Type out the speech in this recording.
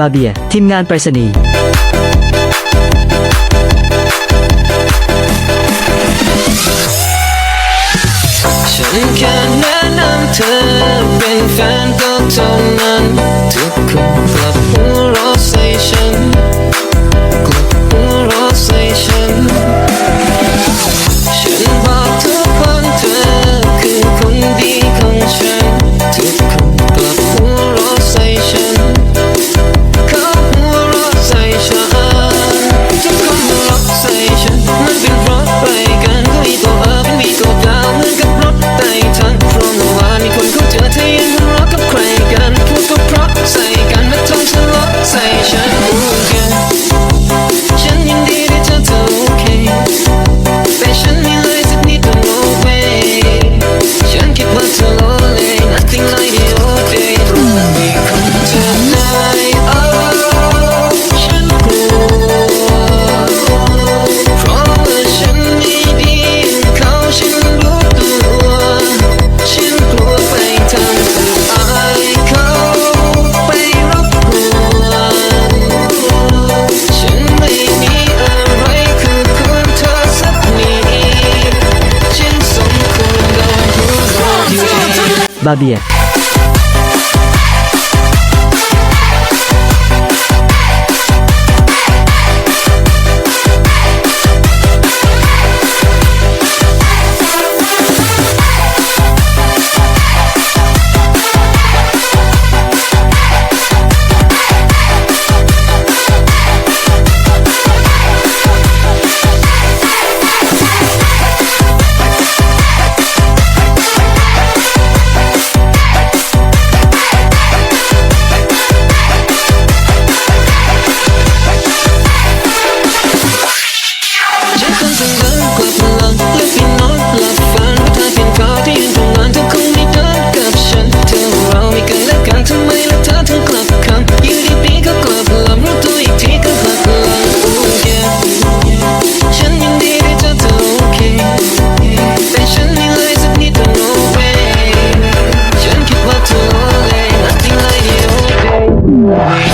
บาเบีย ทีมงานไปรษณีย์ฉันแค่แนะนำเธอเป็นแฟนก็เท่านั้นทุกคนกลับหัวเรา Babiak. Yeah.